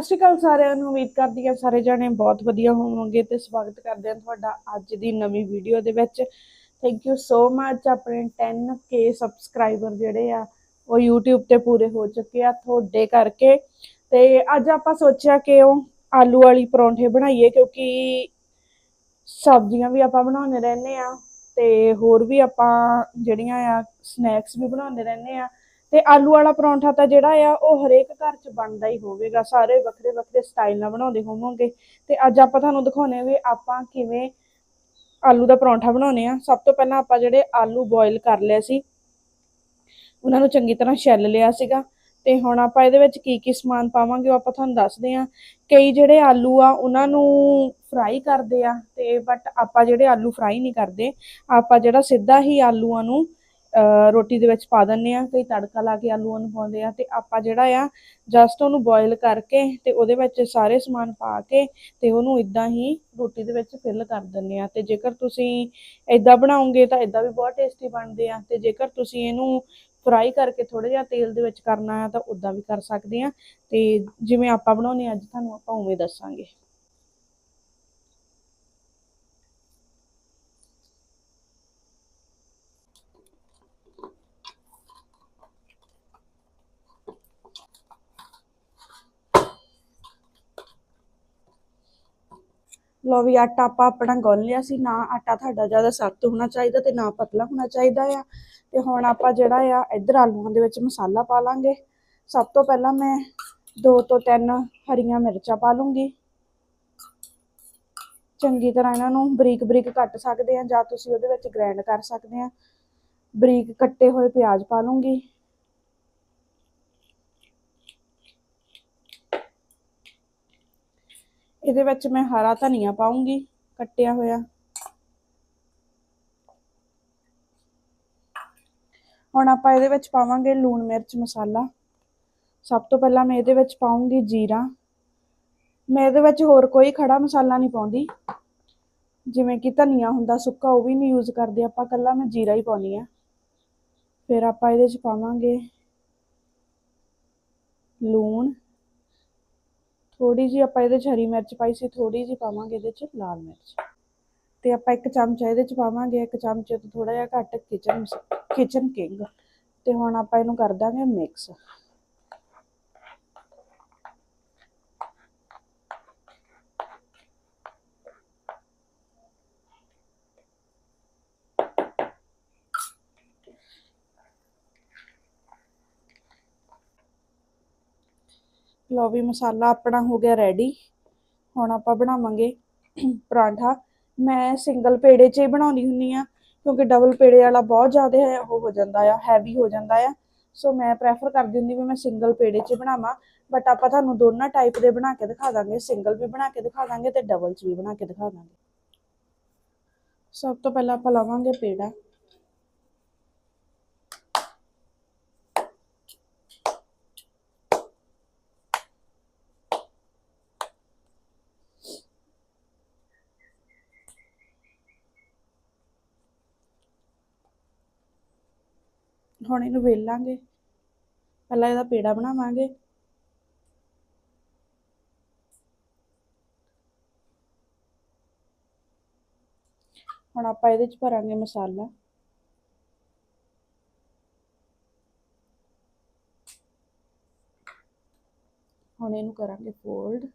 ਸਤਿ ਸ਼੍ਰੀ ਅਕਾਲ ਸਾਰਿਆਂ ਨੂੰ, ਉਮੀਦ ਕਰਦੀ ਹਾਂ ਸਾਰੇ ਜਣੇ ਬਹੁਤ ਵਧੀਆ ਹੋਵੋਗੇ ਤੇ ਸਵਾਗਤ ਕਰਦੇ ਹਾਂ ਤੁਹਾਡਾ ਅੱਜ ਦੀ ਨਵੀਂ ਵੀਡੀਓ ਦੇ ਵਿੱਚ। ਥੈਂਕ ਯੂ ਸੋ ਮੱਚ ਆਪਣੇ 10k ਸਬਸਕ੍ਰਾਈਬਰ ਜਿਹੜੇ ਆ, ਉਹ YouTube ਤੇ ਪੂਰੇ ਹੋ ਚੁੱਕੇ ਆ ਤੁਹਾਡੇ ਕਰਕੇ। ਤੇ ਅੱਜ ਆਪਾਂ ਸੋਚਿਆ ਕਿ ਉਹ ਆਲੂ ਵਾਲੀ ਪਰੌਂਠੇ ਬਣਾਈਏ ਕਿਉਂਕਿ ਸਬਜ਼ੀਆਂ ਵੀ ਆਪਾਂ ਬਣਾਉਂਦੇ ਰਹਿੰਦੇ ਆ ਤੇ ਹੋਰ ਵੀ ਆਪਾਂ ਜਿਹੜੀਆਂ ਆ ਸਨੈਕਸ ਵੀ ਬਣਾਉਂਦੇ ਰਹਿੰਦੇ ਆ ਤੇ ਆਲੂ ਵਾਲਾ ਪਰੌਂਠਾ ਤਾਂ ਜਿਹੜਾ ਆ, ਉਹ ਹਰੇਕ ਘਰ 'ਚ ਬਣਦਾ ਹੀ ਹੋਵੇਗਾ। ਸਾਰੇ ਵੱਖਰੇ ਵੱਖਰੇ ਸਟਾਈਲ ਨਾਲ ਬਣਾਉਂਦੇ ਹੋਵੋਗੇ। ਤੇ ਅੱਜ ਆਪਾਂ ਤੁਹਾਨੂੰ ਦਿਖਾਉਣੇ ਆ ਵੀ ਆਪਾਂ ਕਿਵੇਂ ਆਲੂ ਦਾ ਪਰੌਂਠਾ ਬਣਾਉਨੇ ਆ ਸਭ ਤੋਂ ਪਹਿਲਾਂ ਆਪਾਂ ਜਿਹੜੇ ਆਲੂ ਬੋਇਲ ਕਰ ਲਏ ਸੀ, ਉਹਨਾਂ ਨੂੰ ਚੰਗੀ ਤਰ੍ਹਾਂ ਛਿੱਲ ਲਿਆ ਸੀਗਾ। ਤੇ ਹੁਣ ਆਪਾਂ ਇਹਦੇ ਵਿੱਚ ਕੀ ਕੀ ਸਮਾਨ ਪਾਵਾਂਗੇ ਉਹ ਆਪਾਂ ਤੁਹਾਨੂੰ ਦੱਸਦੇ ਆ ਕਈ ਜਿਹੜੇ ਆਲੂ ਆ, ਉਹਨਾਂ ਨੂੰ ਫਰਾਈ ਕਰਦੇ ਆ, ਤੇ ਬਟ ਆਪਾਂ ਜਿਹੜੇ ਆਲੂ ਫਰਾਈ ਨਹੀਂ ਕਰਦੇ, ਆਪਾਂ ਜਿਹੜਾ ਸਿੱਧਾ ਹੀ ਆਲੂਆਂ ਨੂੰ ਰੋਟੀ ਦੇ ਵਿੱਚ ਪਾ ਦਿੰਨੇ ਆ ਕਈ ਤੜਕਾ ਲਾ ਕੇ ਆਲੂਆਂ ਨੂੰ ਪਾਉਂਦੇ ਆ ਤੇ ਆਪਾਂ ਜਿਹੜਾ ਆ ਜਸਟ ਉਹਨੂੰ ਬੋਇਲ ਕਰਕੇ ਤੇ ਉਹਦੇ ਵਿੱਚ ਸਾਰੇ ਸਮਾਨ ਪਾ ਕੇ ਤੇ ਉਹਨੂੰ ਇਦਾਂ ਹੀ ਰੋਟੀ ਦੇ ਵਿੱਚ ਫਿਲ ਕਰ ਦਿੰਨੇ ਆ ਤੇ ਜੇਕਰ ਤੁਸੀਂ ਇਦਾਂ ਬਣਾਉਂਗੇ ਤਾਂ ਇਦਾਂ ਵੀ ਬਹੁਤ ਟੇਸਟੀ ਬਣਦੇ ਆ ਤੇ ਜੇਕਰ ਤੁਸੀਂ ਇਹਨੂੰ ਫਰਾਈ ਕਰਕੇ ਥੋੜਾ ਜਿਹਾ ਤੇਲ ਦੇ ਵਿੱਚ ਕਰਨਾ ਆ ਤਾਂ ਉਦਾਂ ਵੀ ਕਰ ਸਕਦੇ ਆ ਤੇ ਜਿਵੇਂ ਆਪਾਂ ਬਣਾਉਨੇ ਆ ਅੱਜ ਤੁਹਾਨੂੰ ਆਪਾਂ ਉਵੇਂ ਦੱਸਾਂਗੇ। ਲੋ ਵੀ ਆਟਾ ਆਪਾਂ ਆਪਣਾ ਗੁੰਨ ਲਿਆ ਸੀ, ਨਾ ਆਟਾ ਤੁਹਾਡਾ ਜ਼ਿਆਦਾ ਸਖਤ ਹੋਣਾ ਚਾਹੀਦਾ ਤੇ ਨਾ ਪਤਲਾ ਹੋਣਾ ਚਾਹੀਦਾ ਆ। ਤੇ ਹੁਣ ਆਪਾਂ ਜਿਹੜਾ ਆ, ਇੱਧਰ ਆਲੂਆਂ ਦੇ ਵਿੱਚ ਮਸਾਲਾ ਪਾ ਲਾਂਗੇ। ਸਭ ਤੋਂ ਪਹਿਲਾਂ ਮੈਂ ਦੋ ਤੋਂ ਤਿੰਨ ਹਰੀਆਂ ਮਿਰਚਾਂ ਪਾ ਲੂੰਗੀ। ਚੰਗੀ ਤਰ੍ਹਾਂ ਇਹਨਾਂ ਨੂੰ ਬਰੀਕ ਬਰੀਕ ਕੱਟ ਸਕਦੇ ਆ ਜਾਂ ਤੁਸੀਂ ਉਹਦੇ ਵਿੱਚ ਗ੍ਰਾਈਂਡ ਕਰ ਸਕਦੇ ਆ। ਬਰੀਕ ਕੱਟੇ ਹੋਏ ਪਿਆਜ਼ ਪਾ ਲੂੰਗੀ। ਇਹਦੇ ਵਿੱਚ ਮੈਂ ਹਰਾ ਧਨੀਆ ਪਾਉਂਗੀ, ਕੱਟਿਆ ਹੋਇਆ। ਹੁਣ ਆਪਾਂ ਇਹਦੇ ਵਿੱਚ ਪਾਵਾਂਗੇ ਲੂਣ ਮਿਰਚ ਮਸਾਲਾ। ਸਭ ਤੋਂ ਪਹਿਲਾਂ ਮੈਂ ਇਹਦੇ ਵਿੱਚ ਪਾਉਂਗੀ ਜੀਰਾ। ਮੈਂ ਇਹਦੇ ਵਿੱਚ ਹੋਰ ਕੋਈ ਖੜਾ ਮਸਾਲਾ ਨਹੀਂ ਪਾਉਂਦੀ। ਜਿਵੇਂ ਕਿ ਧਨੀਆ ਹੁੰਦਾ ਸੁੱਕਾ, ਉਹ ਵੀ ਨਹੀਂ ਯੂਜ਼ ਕਰਦੇ। ਆਪਾਂ ਕੱਲਾ ਮੈਂ ਜੀਰਾ ਹੀ ਪਾਉਣੀ ਆ ਫਿਰ ਆਪਾਂ ਇਹਦੇ ਵਿੱਚ ਪਾਵਾਂਗੇ ਲੂਣ। ਥੋੜੀ ਜੀ ਆਪਾਂ ਇਹਦੇ 'ਚ ਹਰੀ ਮਿਰਚ ਪਾਈ ਸੀ ਥੋੜੀ ਜੀ ਪਾਵਾਂਗੇ ਇਹਦੇ 'ਚ ਲਾਲ ਮਿਰਚ। ਤੇ ਆਪਾਂ ਇੱਕ ਚਮਚਾ ਇਹਦੇ 'ਚ ਪਾਵਾਂਗੇ, ਇੱਕ ਚਮਚੇ ਤੋਂ ਥੋੜਾ ਜਿਹਾ ਘੱਟ ਕਿਚਨ ਕਿਚਨ ਕਿੰਗ। ਤੇ ਹੁਣ ਆਪਾਂ ਇਹਨੂੰ ਕਰ ਦਾਂਗੇ ਮਿਕਸ। ਲਓ ਵੀ ਮਸਾਲਾ ਆਪਣਾ ਹੋ ਗਿਆ ਰੈਡੀ ਹੁਣ ਆਪਾਂ ਬਣਾਵਾਂਗੇ ਪਰਾਂਠਾ। ਮੈਂ ਸਿੰਗਲ ਪੇੜੇ 'ਚ ਹੀ ਬਣਾਉਂਦੀ ਹੁੰਨੀ ਆ ਕਿਉਂਕਿ ਡਬਲ ਪੇੜੇ ਵਾਲਾ ਬਹੁਤ ਜ਼ਿਆਦਾ ਉਹ ਹੋ ਜਾਂਦਾ ਆ ਹੈਵੀ ਹੋ ਜਾਂਦਾ ਆ। ਸੋ ਮੈਂ ਪ੍ਰੈਫਰ ਕਰਦੀ ਹੁੰਦੀ ਵੀ ਮੈਂ ਸਿੰਗਲ ਪੇੜੇ 'ਚ ਬਣਾਵਾਂ ਬਟ ਆਪਾਂ ਤੁਹਾਨੂੰ ਦੋਨਾਂ ਟਾਈਪ ਦੇ ਬਣਾ ਕੇ ਦਿਖਾ ਦਾਂਗੇ। ਸਿੰਗਲ ਵੀ ਬਣਾ ਕੇ ਦਿਖਾ ਦਾਂਗੇ ਤੇ ਡਬਲ 'ਚ ਵੀ ਬਣਾ ਕੇ ਦਿਖਾ ਦਾਂਗੇ। ਸਭ ਤੋਂ ਪਹਿਲਾਂ ਆਪਾਂ ਲਵਾਂਗੇ ਪੇੜਾ। ਹੁਣ ਇਹਨੂੰ ਵੇਲਾਂਗੇ। ਪਹਿਲਾਂ ਇਹਦਾ ਪੇੜਾ ਬਣਾਵਾਂਗੇ। ਹੁਣ ਆਪਾਂ ਇਹਦੇ ਚ ਭਰਾਂਗੇ ਮਸਾਲਾ। ਹੁਣ ਇਹਨੂੰ ਕਰਾਂਗੇ ਫੋਲਡ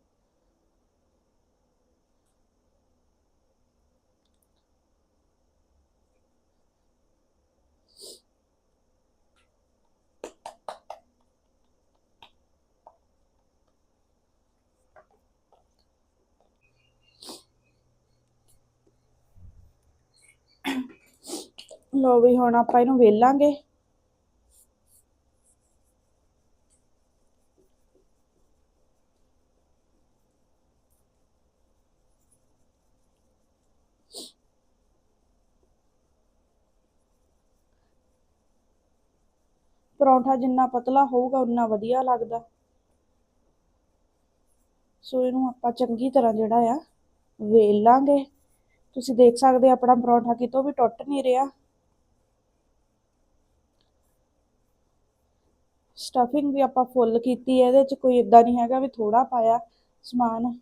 ਲੋ ਵੀ ਹੁਣ ਆਪਾਂ ਇਹਨੂੰ ਵੇਲਾਂਗੇ। ਪਰੌਂਠਾ ਜਿੰਨਾ ਪਤਲਾ ਹੋਊਗਾ ਉਨਾ ਵਧੀਆ ਲੱਗਦਾ। ਸੋ ਇਹਨੂੰ ਆਪਾਂ ਚੰਗੀ ਤਰ੍ਹਾਂ ਜਿਹੜਾ ਆ, ਵੇਲ ਲਾਂਗੇ। ਤੁਸੀਂ ਦੇਖ ਸਕਦੇ ਆਪਣਾ ਪਰੌਂਠਾ ਕਿਤੋਂ ਵੀ ਟੁੱਟ ਨਹੀਂ ਰਿਹਾ। ਸਟਫਿੰਗ ਵੀ ਆਪਾਂ ਫੁੱਲ ਕੀਤੀ ਹੈ, ਇਹਦੇ ਚ ਕੋਈ ਇਦਾਂ ਨਹੀਂ ਹੈਗਾ ਵੀ ਥੋੜਾ ਪਾਇਆ ਸਮਾਨ।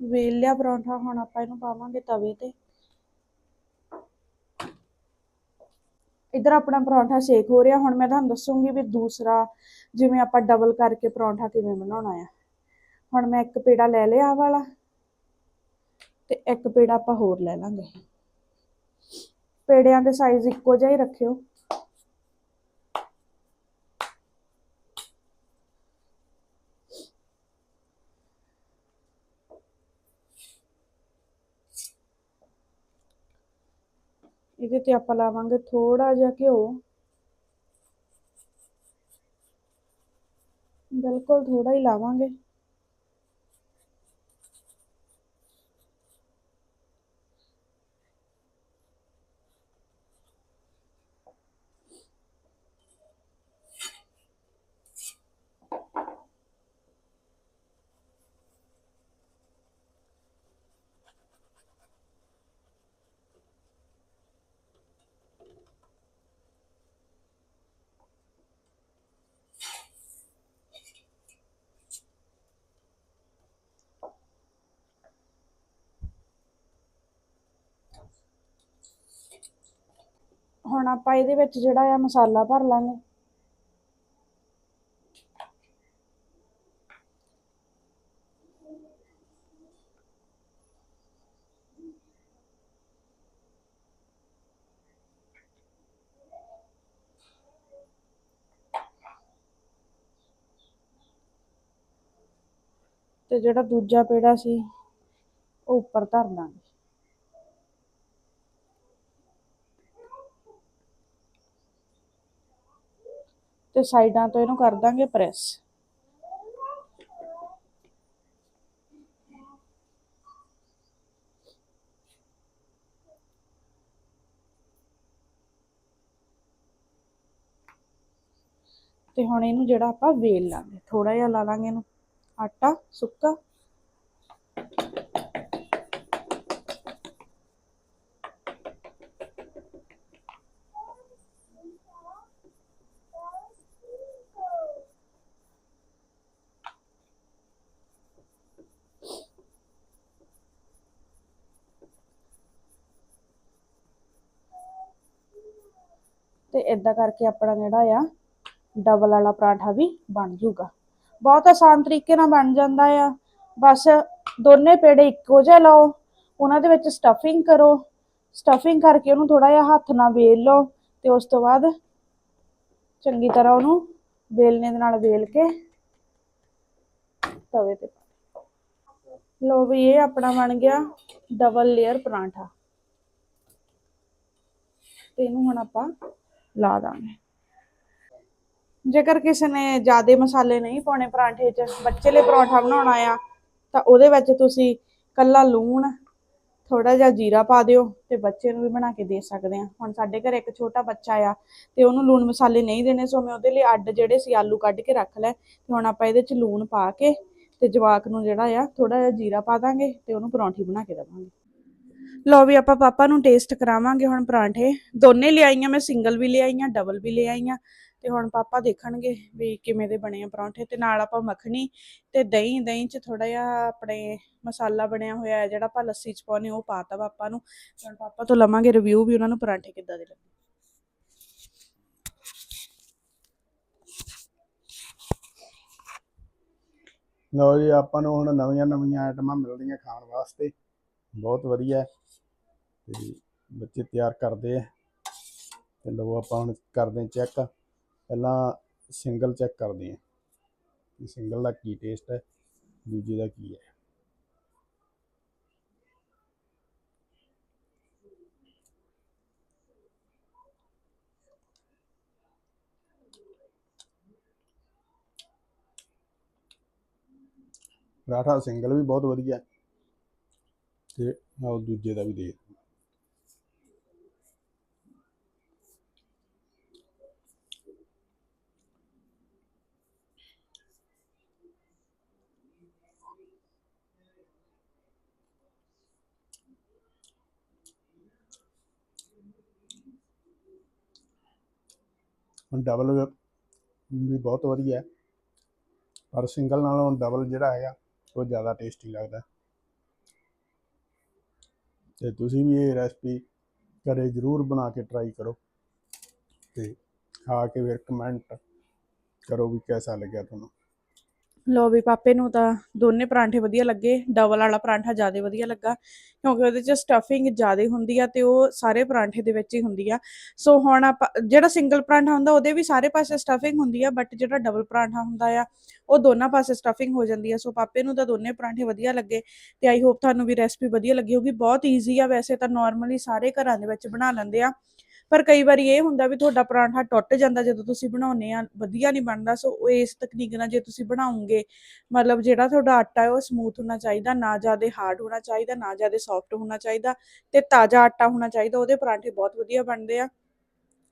ਵੇਲ ਲਿਆ ਪਰੌਂਠਾ, ਹੁਣ ਆਪਾਂ ਇਹਨੂੰ ਪਾਵਾਂਗੇ ਤਵੇ ਤੇ। ਇਧਰ ਆਪਣਾ ਪਰੌਂਠਾ ਸੇਕ ਹੋ ਰਿਹਾ, ਹੁਣ ਮੈਂ ਤੁਹਾਨੂੰ ਦੱਸੂਗੀ ਵੀ ਦੂਸਰਾ ਜਿਵੇਂ ਆਪਾਂ ਡਬਲ ਕਰਕੇ ਪਰੌਂਠਾ ਕਿਵੇਂ ਬਣਾਉਣਾ ਆ। ਹੁਣ ਮੈਂ ਇੱਕ ਪੇੜਾ ਲੈ ਲਿਆ ਵਾਲਾ। ਤੇ ਇੱਕ ਪੇੜਾ ਆਪਾਂ ਹੋਰ ਲੈ ਲਾਂਗੇ। ਪੇੜਿਆਂ ਦੇ ਸਾਈਜ਼ ਇੱਕੋ ਜਿਹਾ ਹੀ ਰੱਖਿਓ। ਇਹਦੇ ਤੇ ਆਪਾਂ ਲਾਵਾਂਗੇ ਥੋੜਾ ਜਿਹਾ ਘਿਓ। ਬਿਲਕੁਲ ਥੋੜਾ ਹੀ ਲਾਵਾਂਗੇ। ਹੁਣ ਆਪਾਂ ਇਹਦੇ ਵਿੱਚ ਜਿਹੜਾ ਆ ਮਸਾਲਾ ਭਰ ਲਾਂਗੇ। ਤੇ ਜਿਹੜਾ ਦੂਜਾ ਪੇੜਾ ਸੀ, ਉਹ ਉੱਪਰ ਧਰ ਦਾਂਗੇ। ਤੇ ਸਾਈਡਾਂ ਤੋਂ ਇਹਨੂੰ ਕਰ ਦਾਂਗੇ ਪ੍ਰੈਸ। ਤੇ ਹੁਣ ਇਹਨੂੰ ਜਿਹੜਾ ਆਪਾਂ ਵੇਲ ਲਾਂਗੇ। ਥੋੜਾ ਜਿਹਾ ਲਾ ਲਾਂਗੇ ਇਹਨੂੰ। ਆਟਾ ਸੁੱਕਾ। ਤੇ ਇਦਾਂ ਕਰਕੇ ਆਪਣਾ ਜਿਹੜਾ ਆ ਡਬਲ ਵਾਲਾ ਪਰਾਂਠਾ ਵੀ ਬਣ ਜੂਗਾ ਬਹੁਤ ਆਸਾਨ ਤਰੀਕੇ ਨਾਲ ਬਣ ਜਾਂਦਾ ਆ। ਬਸ ਦੋਨੇ ਪੇੜੇ ਇੱਕੋ ਜਿਹੇ ਲਾਓ, ਉਹਨਾਂ ਦੇ ਵਿੱਚ ਸਟਫਿੰਗ ਕਰੋ। ਸਟਫਿੰਗ ਕਰਕੇ ਉਹਨੂੰ ਥੋੜਾ ਜਿਹਾ ਹੱਥ ਨਾਲ ਵੇਲ ਲਓ ਤੇ ਉਸ ਤੋਂ ਬਾਅਦ ਚੰਗੀ ਤਰ੍ਹਾਂ ਉਹਨੂੰ ਵੇਲਣੇ ਦੇ ਨਾਲ ਵੇਲ ਕੇ ਤਵੇ ਤੇ ਲੋ ਵੀ ਇਹ ਆਪਣਾ ਬਣ ਗਿਆ ਡਬਲ ਲੇਅਰ ਪਰਾਂਠਾ। ਤੇ ਇਹਨੂੰ ਹੁਣ ਆਪਾਂ ਲਾ ਦਾਂਗੇ। ਜੇਕਰ ਕਿਸੇ ਨੇ ਜ਼ਿਆਦਾ ਮਸਾਲੇ ਨਹੀਂ ਪਾਉਣੇ ਪਰਾਂਠੇ 'ਚ, ਬੱਚੇ ਲਈ ਪਰੌਂਠਾ ਬਣਾਉਣਾ ਆ, ਤਾਂ ਉਹਦੇ ਵਿੱਚ ਤੁਸੀਂ ਕੱਲਾ ਲੂਣ ਥੋੜਾ ਜਿਹਾ ਜੀਰਾ ਪਾ ਦਿਓ ਤੇ ਬੱਚੇ ਨੂੰ ਵੀ ਬਣਾ ਕੇ ਦੇ ਸਕਦੇ ਆ। ਹੁਣ ਸਾਡੇ ਘਰ ਇੱਕ ਛੋਟਾ ਬੱਚਾ ਆ ਤੇ ਉਹਨੂੰ ਲੂਣ ਮਸਾਲੇ ਨਹੀਂ ਦੇਣੇ, ਸੋ ਮੈਂ ਉਹਦੇ ਲਈ ਅੱਡ ਜਿਹੜੇ ਸੀ ਆਲੂ ਕੱਢ ਕੇ ਰੱਖ ਲੈ ਤੇ ਹੁਣ ਆਪਾਂ ਇਹਦੇ 'ਚ ਲੂਣ ਪਾ ਕੇ ਤੇ ਜਵਾਕ ਨੂੰ ਜਿਹੜਾ ਆ ਥੋੜਾ ਜਿਹਾ ਜੀਰਾ ਪਾ ਦਾਂਗੇ ਤੇ ਉਹਨੂੰ ਪਰੌਂਠੀ ਬਣਾ ਕੇ ਦੇਵਾਂਗੇ। ਲਓ ਵੀ ਆਪਾਂ ਪਾਪਾ ਨੂੰ ਟੇਸਟ ਕਰਾਵਾਂਗੇ ਹੁਣ ਪਰਾਂਠੇ। ਦੋਨੇ ਲਿਆਈਆਂ, ਮੈਂ ਸਿੰਗਲ ਵੀ ਲਿਆਈਆਂ ਡਬਲ ਵੀ ਲਿਆਈਆਂ। ਤੇ ਹੁਣ ਪਾਪਾ ਦੇਖਣਗੇ ਵੀ ਕਿਵੇਂ ਦੇ ਬਣੇ ਆ ਪਰੌਂਠੇ ਤੇ ਨਾਲ ਆਪਾਂ ਮੱਖਣੀ ਤੇ ਦਹੀਂ ਦਹੀਂ 'ਚ ਥੋੜਾ ਜਿਹਾ ਆਪਣੇ ਮਸਾਲਾ ਬਣਿਆ ਹੋਇਆ ਹੈ, ਜਿਹੜਾ ਆਪਾਂ ਲੱਸੀ 'ਚ ਪਾਉਨੇ ਉਹ ਪਾਤਾ ਪਾਪਾ ਨੂੰ। ਹੁਣ ਪਾਪਾ ਤੋਂ ਲਵਾਂਗੇ ਰਿਵਿਊ ਵੀ ਉਹਨਾਂ ਨੂੰ ਪਰਾਂਠੇ ਕਿੱਦਾਂ ਦੇ ਲੱਗੇ ਲਓ ਜੀ, ਆਪਾਂ ਨੂੰ ਹੁਣ ਨਵੀਆਂ ਨਵੀਆਂ ਆਈਟਮਾਂ ਮਿਲਦੀਆਂ ਖਾਣ ਵਾਸਤੇ। ਬਹੁਤ ਵਧੀਆ। ਤੇ ਬੱਚੇ ਤਿਆਰ ਕਰਦੇ ਆ। ਤੇ ਲਓ ਆਪਾਂ ਹੁਣ ਕਰਦੇ ਹਾਂ ਚੈੱਕ ਪਹਿਲਾਂ ਸਿੰਗਲ ਚੈੱਕ ਕਰਦੇ ਆ ਕਿ ਸਿੰਗਲ ਦਾ ਕੀ ਟੇਸਟ ਹੈ? ਦੂਜੇ ਦਾ ਕੀ ਹੈ? ਪਰਾਠਾ ਸਿੰਗਲ ਵੀ ਬਹੁਤ ਵਧੀਆ। ਹੈ। ਤੇ ਆਓ ਦੂਜੇ ਦਾ ਵੀ ਦੇ। ਡਬਲ ਵੀ ਬਹੁਤ ਵਧੀਆ ਪਰ ਸਿੰਗਲ ਨਾਲੋਂ ਡਬਲ ਜਿਹੜਾ ਹੈਗਾ, ਉਹ ਜ਼ਿਆਦਾ ਟੇਸਟੀ ਲੱਗਦਾ। ਤੇ ਤੁਸੀਂ ਵੀ ਇਹ ਰੈਸਪੀ ਘਰੇ ਜ਼ਰੂਰ ਬਣਾ ਕੇ ਟਰਾਈ ਕਰੋ। ਤੇ ਖਾ ਕੇ ਫਿਰ ਕਮੈਂਟ ਕਰੋ ਵੀ ਕਿਹਦਾ ਲੱਗਿਆ ਤੁਹਾਨੂੰ। ਲੋ ਵੀ ਪਾਪੇ ਨੂੰ ਤਾਂ ਦੋਨੇ ਪਰਾਂਠੇ ਵਧੀਆ ਲੱਗੇ ਡਬਲ ਵਾਲਾ ਪਰਾਂਠਾ ਜ਼ਿਆਦਾ ਵਧੀਆ ਲੱਗਾ, ਕਿਉਂਕਿ ਉਹਦੇ 'ਚ ਸਟਫਿੰਗ ਜ਼ਿਆਦਾ ਹੁੰਦੀ ਆ ਤੇ ਉਹ ਸਾਰੇ ਪਰਾਂਠੇ ਦੇ ਵਿੱਚ ਹੀ ਹੁੰਦੀ ਆ। ਸੋ ਹੁਣ ਆਪਾਂ, ਜਿਹੜਾ ਸਿੰਗਲ ਪਰਾਂਠਾ ਹੁੰਦਾ ਉਹਦੇ ਵੀ ਸਾਰੇ ਪਾਸੇ ਸਟਫਿੰਗ ਹੁੰਦੀ ਆ ਬਟ ਜਿਹੜਾ ਡਬਲ ਪਰਾਂਠਾ ਹੁੰਦਾ ਆ, ਉਹ ਦੋਨਾਂ ਪਾਸੇ ਸਟਫਿੰਗ ਹੋ ਜਾਂਦੀ ਆ। ਸੋ ਪਾਪੇ ਨੂੰ ਤਾਂ ਦੋਨੇ ਪਰਾਂਠੇ ਵਧੀਆ ਲੱਗੇ ਤੇ ਆਈ ਹੋਪ ਤੁਹਾਨੂੰ ਵੀ ਰੈਸਪੀ ਵਧੀਆ ਲੱਗੀ ਹੋਗੀ ਬਹੁਤ ਈਜ਼ੀ ਆ ਵੈਸੇ ਤਾਂ ਨਾਰਮਲੀ ਸਾਰੇ ਘਰਾਂ ਦੇ ਵਿੱਚ ਬਣਾ ਲੈਂਦੇ ਆ। ਪਰ ਕਈ ਵਾਰੀ ਇਹ ਹੁੰਦਾ ਵੀ ਤੁਹਾਡਾ ਪਰਾਂਠਾ ਟੁੱਟ ਜਾਂਦਾ ਜਦੋਂ ਤੁਸੀਂ ਬਣਾਉਂਦੇ ਆ ਵਧੀਆ ਨਹੀਂ ਬਣਦਾ ਸੋ ਇਸ ਤਕਨੀਕ ਨਾਲ ਜੇ ਤੁਸੀਂ ਬਣਾਉਂਗੇ ਮਤਲਬ ਜਿਹੜਾ ਤੁਹਾਡਾ ਆਟਾ ਹੈ ਉਹ ਸਮੂਥ ਹੋਣਾ ਚਾਹੀਦਾ ਨਾ ਜ਼ਿਆਦਾ ਹਾਰਡ ਹੋਣਾ ਚਾਹੀਦਾ ਨਾ ਜ਼ਿਆਦਾ ਸੌਫਟ ਹੋਣਾ ਚਾਹੀਦਾ ਤੇ ਤਾਜ਼ਾ ਆਟਾ ਹੋਣਾ ਚਾਹੀਦਾ ਉਹਦੇ ਪਰਾਂਠੇ ਬਹੁਤ ਵਧੀਆ ਬਣਦੇ ਆ।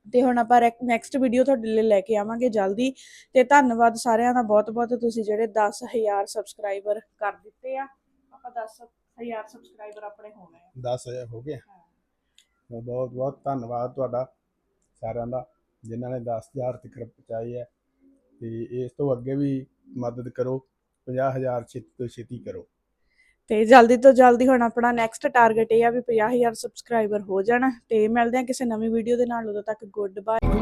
ਤੇ ਹੁਣ ਆਪਾਂ ਨੈਕਸਟ ਵੀਡੀਓ ਤੁਹਾਡੇ ਲਈ ਲੈ ਕੇ ਆਵਾਂਗੇ ਜਲਦੀ। ਤੇ ਧੰਨਵਾਦ ਸਾਰਿਆਂ ਦਾ ਬਹੁਤ ਬਹੁਤ ਤੁਸੀਂ ਜਿਹੜੇ 10000 ਸਬਸਕ੍ਰਾਈਬਰ ਕਰ ਦਿੱਤੇ ਆ। ਆਪਾਂ 10000 ਸਬਸਕ੍ਰਾਈਬਰ ਆਪਣੇ ਹੋਣੇ ਆ। 10000 ਹੋ ਗਿਆ ਬਹੁਤ ਬਹੁਤ ਧੰਨਵਾਦ ਤੁਹਾਡਾ ਸਾਰਿਆਂ ਦਾ, ਜਿਨ੍ਹਾਂ ਨੇ 10000 ਤੱਕ ਪਹੁੰਚਾਈ ਹੈ ਤੇ ਇਸ ਤੋਂ ਅੱਗੇ ਵੀ ਮਦਦ ਕਰੋ 50000 ਛੇਤੀ ਤੋਂ ਛੇਤੀ ਕਰੋ। ਤੇ ਜਲਦੀ ਤੋਂ ਜਲਦੀ ਹੁਣ ਆਪਣਾ ਨੈਕਸਟ ਟਾਰਗੇਟ ਇਹ ਆ ਵੀ 50000 ਸਬਸਕ੍ਰਾਈਬਰ ਹੋ ਜਾਣ, ਤੇ ਮਿਲਦੇ ਆ ਕਿਸੇ ਨਵੀਂ ਵੀਡੀਓ ਦੇ ਨਾਲ, ਉਦੋਂ ਤੱਕ ਗੁੱਡ ਬਾਏ